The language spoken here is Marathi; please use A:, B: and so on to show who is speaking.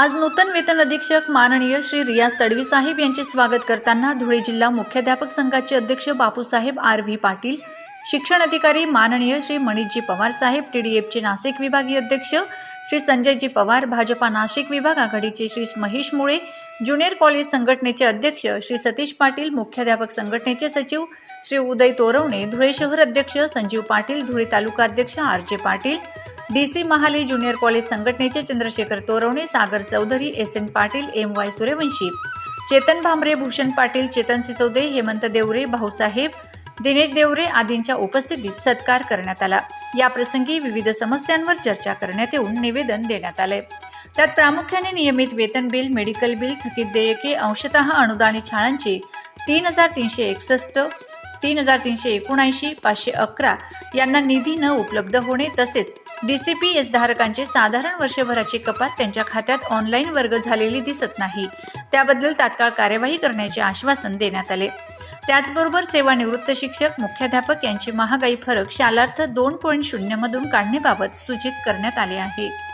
A: आज नूतन वेतन अधीक्षक माननीय श्री रियाज तडवी साहेब यांचे स्वागत करताना धुळे जिल्हा मुख्याध्यापक संघाचे अध्यक्ष बापूसाहेब आर व्ही पाटील शिक्षण अधिकारी माननीय श्री मणितजी पवार साहेब टीडीएफचे नाशिक विभागीय अध्यक्ष श्री संजयजी पवार भाजपा नाशिक विभाग आघाडीचे श्री महेश मुळे ज्युनियर कॉलेज संघटनेचे अध्यक्ष श्री सतीश पाटील मुख्याध्यापक संघटनेचे सचिव श्री उदय तोरवणे धुळे शहर अध्यक्ष संजीव पाटील धुळे तालुका अध्यक्ष R J Patil D C Mahale junior college संघटनेचे Chandrashekhar Torwane Sagar Chaudhari S N Patil M Y Suryavanshi Chetan Bhambre Bhushan Patil Chetan Sisode Hemant Deore Bhausaheb Dinesh Deore आदींच्या उपस्थितीत सत्कार करण्यात आला. याप्रसंगी विविध समस्यांवर चर्चा करण्यात येऊन निवेदन देण्यात आले. त्यात प्रामुख्याने नियमित वेतन बिल मेडिकल बिल थकीत देयके अंशतः अनुदानित शाळांची तीन हजार तीनशे एकसष्ट तीन हजार तीनशे एकोणऐंशी पाचशे अकरा यांना निधी न उपलब्ध होणे तसेच डीसीपीएस धारकांचे साधारण वर्षभराची कपात त्यांच्या खात्यात ऑनलाईन वर्ग झालेली दिसत नाही. त्याबद्दल तात्काळ कार्यवाही करण्याचे आश्वासन देण्यात आले. त्याचबरोबर सेवानिवृत्त शिक्षक मुख्याध्यापक यांची महागाई फरक शालार्थ दोन पॉईंट शून्यमधून काढण्याबाबत सूचित करण्यात आले आहे.